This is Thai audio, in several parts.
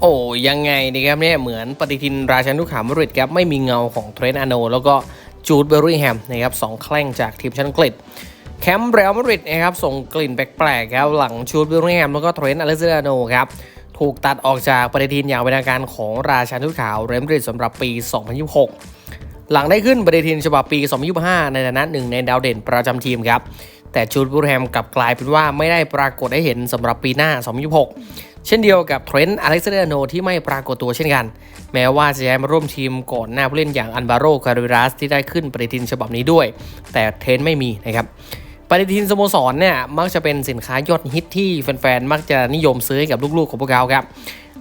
โอ้ยังไงดีครับเนี่ยเหมือนปฏิทินราชันลูกขาวมาดริดครับไม่มีเงาของเทรนต์อาโน แล้วก็จูดเบอร์ริงแฮมนะครับสองแข้งจากทีมชาติอังกฤษแคมป์เรอัลมาดริดนะครับส่งกลิ่นแปลกๆครับหลังจูดเบอร์ริงแฮมแล้วก็เทรนต์อเล็กซานเดอร์อาโนครับถูกตัดออกจากปฏิทินอย่างเป็นทางการของราชันลูกขาวเรอัลมาดริดสำหรับปี 2026 หลังได้ขึ้นปฏิทินฉบับปี 2025 ในฐานะหนึ่งในดาวเด่นประจำทีมครับแต่จูดบูรแฮมกลับกลายเป็นว่าไม่ได้ปรากฏให้เห็นสำหรับปีหน้า 2026 เช่นเดียวกับเทรนต์อเล็กซานเดอร์โนที่ไม่ปรากฏตัวเช่นกัน แม้ว่าจะย้ายมาร่วมทีมก่อนหน้าผู้เล่นอย่างอันบาโรคาริรัสที่ได้ขึ้นปฏิทินฉบับนี้ด้วย แต่เทรนต์ไม่มีนะครับปฏิทินสโมสรเนี่ยมักจะเป็นสินค้ายอดฮิตที่แฟนๆ มักจะนิยมซื้อให้กับลูกๆของพวกเขาครับ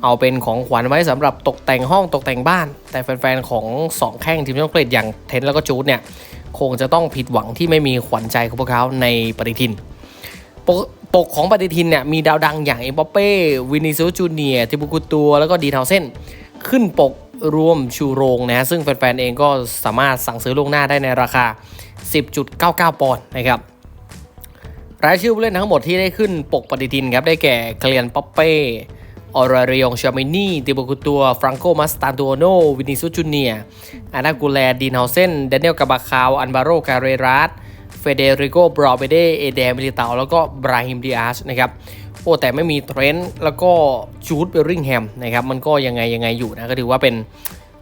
เอาเป็นของขวัญไว้สำหรับตกแต่งห้องตกแต่งบ้าน แต่แฟนๆ ของสองแข้งทีมชาติอังกฤษอย่างเทนแล้วก็จูดเนี่ยคงจะต้องผิดหวังที่ไม่มีขวัญใจของพวกเขาในปฏิทิน ปกของปฏิทินเนี่ยมีดาวดังอย่างเอ็มบัปเป้วินิซิลจูเนียทิบุกุตัว แล้วก็ดีเทาเส้น ขึ้นปกรวมชูโรงนะฮะซึ่งแฟนๆเองก็สามารถสั่งซื้อล่วงหน้าได้ในราคา 10.99 ปอนด์นะครับรายชื่อผู้เล่นทั้งหมดที่ได้ขึ้นปกปฏิทินครับได้แก่เคลียนปัปเป้ออราเรียงชามินี่ติโบกุตัวฟรังโกมัสตานโตโนวินิซุจูเนียอานากูแลดีนเฮาเซนเดนเนลกาบาคาว อันบาโรคาเรรัส เฟเดริโกบรอเบเดเอเดมิลิตาแล้วก็บราฮิมดิอาชนะครับโอ้แต่ไม่มีเทรนต์แล้วก็จูดเบลริงแฮมนะครับมันก็ยังไงยังไงอยู่นะก็ถือว่าเป็น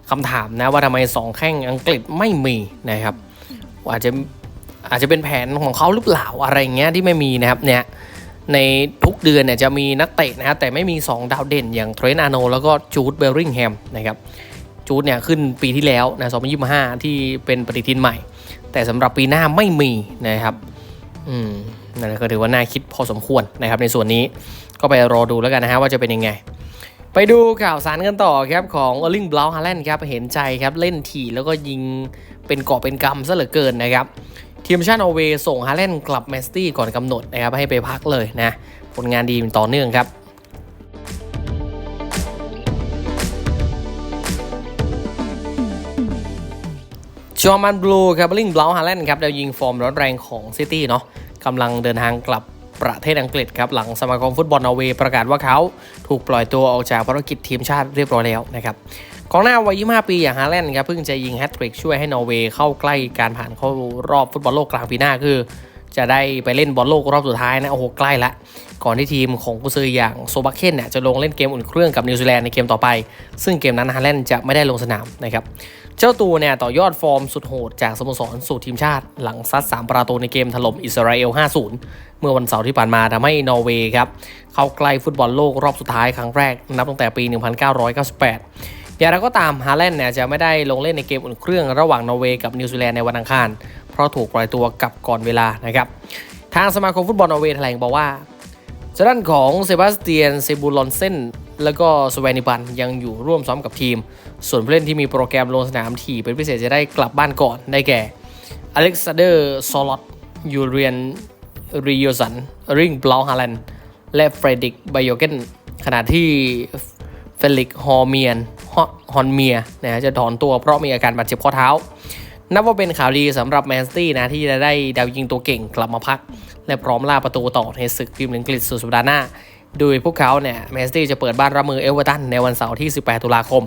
คำถามนะว่าทำไมสองแข้งอังกฤษไม่มีนะครับอาจจะอาจจะเป็นแผนของเขาหรือเปล่าอะไรเงี้ยที่ไม่มีนะครับเนี่ยในทุกเดือนเนี่ยจะมีนักเตะนะครับแต่ไม่มี 2 ดาวเด่นอย่างเทรนต์อาโนแล้วก็จูดเบลริงแฮมนะครับจูดเนี่ยขึ้นปีที่แล้วนะ2025 ที่เป็นปฏิทินใหม่ แต่สำหรับปีหน้าไม่มีนะครับอืมนั่นก็ถือว่าน่าคิดพอสมควรนะครับ ในส่วนนี้ก็ไปรอดูแล้วกันนะฮะว่าจะเป็นยังไง ไปดูข่าวสารกันต่อครับของเออร์ลิงบลาฮาแลนด์ครับเห็นใจครับเล่นถี่แล้วก็ยิงเป็นเกอบเป็นกำซะเหลือเกินนะครับทีมชาตินอร์เวย์ส่งฮาแลนด์กลับแมนซิตี้ก่อนกำหนดนะครับให้ไปพักเลยนะผลงานดีต่อเนื่องครับ จอมันบลูครับลิงบลาฮาแลนด์ครับดาวยิงฟอร์มร้อนแรงของซิตี้เนาะกำลังเดินทางกลับประเทศอังกฤษครับหลังสมาคมฟุตบอลนอร์เวย์ประกาศว่าเขาถูกปล่อยตัวออกจากภารกิจทีมชาติเรียบร้อยแล้วนะครับกองหน้าวัย 25 ปีอย่างฮาแลนด์ครับเพิ่งจะยิงแฮตทริกช่วยให้นอร์เวย์เข้าใกล้การผ่านเข้ารอบฟุตบอลโลกกลางปีหน้าคือ จะได้ไปเล่นบอลโลกรอบสุดท้ายนะโอ้โหใกล้ละ ก่อนที่ทีมของกุซืออย่างโซบักเคนเนี่ยจะลงเล่นเกมอุ่นเครื่องกับนิวซีแลนด์ในเกมต่อไป ซึ่งเกมนั้นฮาแลนด์จะไม่ได้ลงสนามนะครับเจ้าตัวเนี่ยต่อยอดฟอร์มสุดโหดจากสโมสรสู่ทีมชาติหลังซัด 3 ประตูในเกมถล่มอิสราเอล 5-0 เมื่อวันเสาร์ที่ผ่านมาทำให้นอร์เวย์ครับเข้าใกล้ฟุตบอลโลกรอบสุดท้ายครั้งแรกนับตั้งแต่ปี 1998อย่างไรก็ตามฮาแลนด์เนี่ยจะไม่ได้ลงเล่นในเกมอุ่นเครื่องระหว่างนอร์เวย์กับนิวซีแลนด์ในวันอังคาร เพราะถูกปล่อยตัวกลับก่อนเวลานะครับ ทางสมาคมฟุตบอลนอร์เวย์แถลงบอกว่า จะด้านของเซบาสเตียนเซบูลอนเซนแล้วก็สเวนิบันยังอยู่ร่วมซ้อมกับทีม ส่วนผู้เล่นที่มีโปรแกรมลงสนามถี่เป็นพิเศษจะได้กลับบ้านก่อนได้แก่อเล็กซานเดอร์ซอลอตยูเรียนริโยสัน ริงบลาฮาแลนและเฟรดิกไบโอเกนขณะที่เฟลิกฮอร์เมียนฮอนเมียนะฮะจะถอนตัวเพราะมีอาการบาดเจ็บข้อเท้า นับว่าเป็นข่าวดีสำหรับแมนซิตี้นะที่จะได้ดาวยิงตัวเก่งกลับมาพัก และพร้อมล่าประตูต่อในศึกพรีเมียร์ลีกอังกฤษสุดสัปดาห์หน้าโดยพวกเขาเนี่ยแมนซิตี้จะเปิดบ้านรับมือเอเวอร์ตันในวันเสาร์ที่ 18 ตุลาคม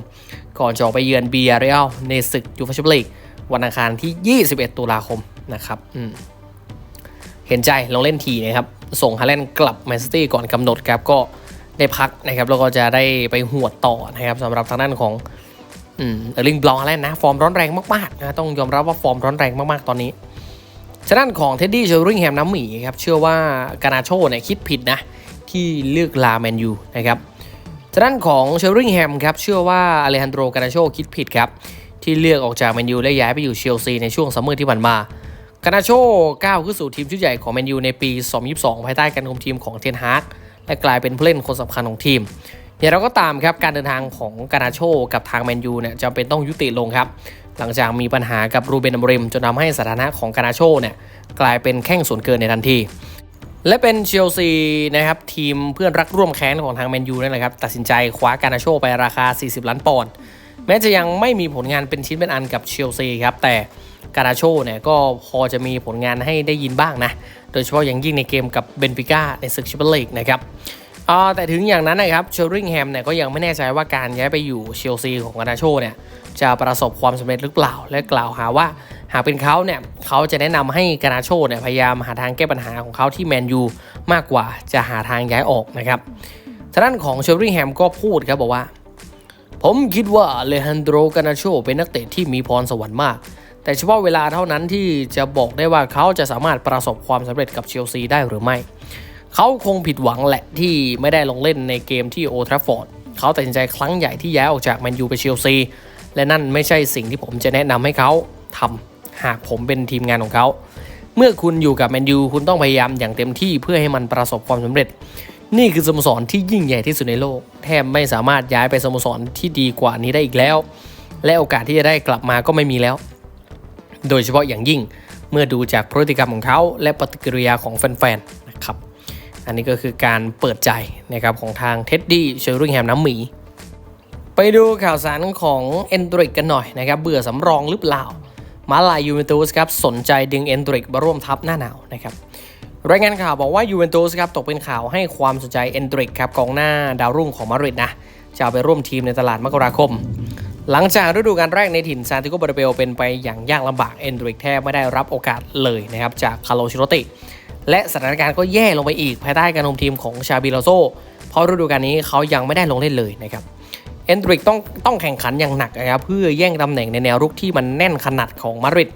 ก่อนจะออกไปเยือนเบียร์เรลในศึกยูฟ่าแชมเปี้ยนลีกวันอังคารที่ 21 ตุลาคมนะครับเห็นใจลองเล่นทีนะครับ ส่งฮาแลนด์กลับแมนซิตี้ก่อนกำหนดครับก็ได้พักนะครับแล้วก็จะได้ไปหวดต่อนะครับสำหรับทางด้านของอืมเออร์ลิงบลองแล้วนะ ฟอร์มร้อนแรงมากๆนะต้องยอมรับว่าฟอร์มร้อนแรงมากๆตอนนี้ ฉะนั้นของเท็ดดี้เชอริงแฮมน้ำหมีครับเชื่อว่ากานาโชเนี่ยคิดผิดนะที่เลือกลาแมนยูนะครับฉะนั้นของเชอริงแฮมครับเชื่อว่าอเลฮันโดรกานาโชคิดผิดครับที่เลือกออกจากแมนยูและย้ายไปอยู่เชลซีในช่วงซัมเมอร์ที่ผ่านมากานาโชก้าวขึ้นสู่ทีมชุดใหญ่ของแมนยูในปี 2022 ภายใต้การคุมทีมของเทนฮากและกลายเป็นผู้เล่นคนสำคัญของทีมอย่างเราก็ตามครับการเดินทางของกานาโชกับทางแมนยูเนี่ยจำเป็นต้องยุติลงครับ หลังจากมีปัญหากับรูเบนอัมริมจนทำให้สถานะของกานาโชเนี่ยกลายเป็นแข้งส่วนเกินในทันที และเป็นเชลซีนะครับทีมเพื่อนรักร่วมแค้นของทางแมนยูนั่นแหละครับตัดสินใจคว้ากานาโชไปราคา 40 ล้านปอนด์แม้จะยังไม่มีผลงานเป็นชิ้นเป็นอันกับเชลซีครับแต่กานาโชเนี่ยก็พอจะมีผลงานให้ได้ยินบ้างนะ โดยเฉพาะอย่างยิ่งในเกมกับเบนฟิก้าในศึกแชมเปี้ยนลีกนะครับ อ่าแต่ถึงอย่างนั้นนะครับเชลริงแฮมเนี่ยก็ยังไม่แน่ใจว่าการย้ายไปอยู่เชลซีของกานาโชเนี่ยจะประสบความสำเร็จหรือเปล่า และกล่าวหาว่าหากเป็นเขาเนี่ยเขาจะแนะนำให้กานาโชเนี่ยพยายามหาทางแก้ปัญหาของเขาที่แมนยูมากกว่าจะหาทางย้ายออกนะครับทางด้านของเชลริงแฮมก็พูดครับบอกว่า ผมคิดว่าเลฮันโดรกานาโชเป็นนักเตะที่มีพรสวรรค์มาก แต่เฉพาะเวลาเท่านั้นที่จะบอกได้ว่าเขาจะสามารถประสบความสำเร็จกับเชลซีได้หรือไม่ เขาคงผิดหวังแหละที่ไม่ได้ลงเล่นในเกมที่โอทราฟอร์ดเขาตัดสินใจครั้งใหญ่ที่ย้ายออกจากแมนยูไปเชลซี และนั่นไม่ใช่สิ่งที่ผมจะแนะนำให้เขาทำหากผมเป็นทีมงานของเขา เมื่อคุณอยู่กับแมนยูคุณต้องพยายามอย่างเต็มที่เพื่อให้มันประสบความสำเร็จ นี่คือสโมสรที่ยิ่งใหญ่ที่สุดในโลก แทบไม่สามารถย้ายไปสโมสรที่ดีกว่านี้ได้อีกแล้ว และโอกาสที่จะได้กลับมาก็ไม่มีแล้ว โดยเฉพาะอย่างยิ่งเมื่อดูจากพฤติกรรมของเขาและปฏิกิริยาของแฟนๆนะครับ อันนี้ก็คือการเปิดใจนะครับของทางเท็ดดี้เชอริงแฮมน้ำหมี ไปดูข่าวสารของเอนดริกกันหน่อยนะครับ เบื่อสำรองหรือเปล่า มาลายยูเวนตุสครับสนใจดึงเอนดริกมาร่วมทัพหน้าหนาวนะครับรายงานข่าวบอกว่ายูเวนตุสครับตกเป็นข่าวให้ความสนใจเอนดริกครับกองหน้าดาวรุ่งของมาดริดนะจะเอาไปร่วมทีมในตลาดมกราคม หลังจากฤดูกาลแรกในถิ่นซานติโกบาร์เบลเป็นไปอย่างยากลำบากเอนดริกแทบไม่ได้รับโอกาสเลยนะครับจากคาร์โลชิโรติ และสถานการณ์ก็แย่ลงไปอีกภายใต้การคุมทีมของชาบิโลโซ เพราะฤดูกาลนี้เขายังไม่ได้ลงเล่นเลยนะครับเอนดริกต้องต้องแข่งขันอย่างหนักนะครับเพื่อแย่งตำแหน่งในแนวรุกที่มันแน่นขนาดของมาดริด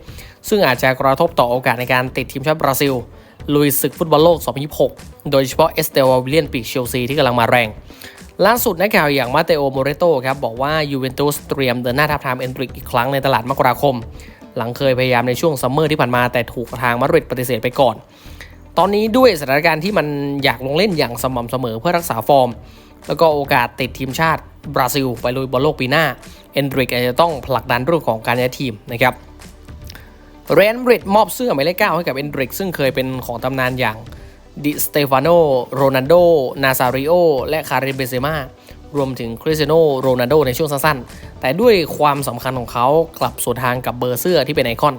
ซึ่งอาจจะกระทบต่อโอกาสในการติดทีมชาติบราซิล ลุยศึกฟุตบอลโลก 2026 โดยเฉพาะเอสเตลวิเลียนปีกเชลซีที่กำลังมาแรง ล่าสุดนักข่าวอย่างมาเตโอโมเรโตครับบอกว่ายูเวนตุสเตรียมเดินหน้าทับทามเอนดริกอีกครั้งในตลาดมกราคม หลังเคยพยายามในช่วงซัมเมอร์ที่ผ่านมาแต่ถูกทางมาดริดปฏิเสธไปก่อน ตอนนี้ด้วยสถานการณ์ที่มันอยากลงเล่นอย่างสม่ำเสมอเพื่อรักษาฟอร์ม แล้วก็โอกาสติดทีมชาติบราซิล ไปลุยบอลโลกปีหน้า เอนดริกอาจจะต้องผลักดันเรื่องของการย้ายทีมนะครับเรนบริดมอบเสื้อหมายเลขเก้าให้กับเอนดริกซึ่งเคยเป็นของตำนานอย่างดิสเตฟานโนโรนัลโด นาซาริโอ และคาริเบเซมารวมถึงคริสเตียโนโรนัลโดในช่วงสั้นๆ แต่ด้วยความสำคัญของเขากลับสวนทางกับเบอร์เสื้อที่เป็นไอคอน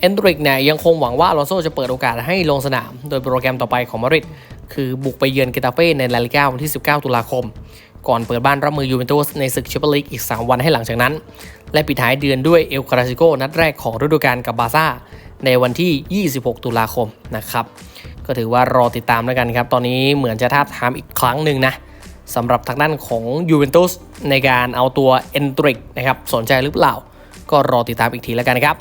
เอนดริกเนี่ยยังคงหวังว่าอลอนโซจะเปิดโอกาสให้ลงสนาม โดยโปรแกรมต่อไปของมาริดคือบุกไปเยือนเกตาเฟ่ในลาลิก้าวันที่ 19 ตุลาคม ก่อนเปิดบ้านรับมือยูเวนตุสในศึกแชมเปี้ยนลีกอีก 3 วันให้หลังจากนั้น และปิดท้ายเดือนด้วยเอลคลาสิโกนัดแรกของฤดูกาลกับบาซ่าในวันที่ 26 ตุลาคมนะครับก็ถือว่ารอติดตามแล้วกันครับ ตอนนี้เหมือนจะท้าทามอีกครั้งหนึ่งนะสำหรับทางด้านของยูเวนตุสในการเอาตัวเอนดริกนะครับสนใจหรือเปล่า ก็รอติดตามอีกทีแล้วกันนะครับ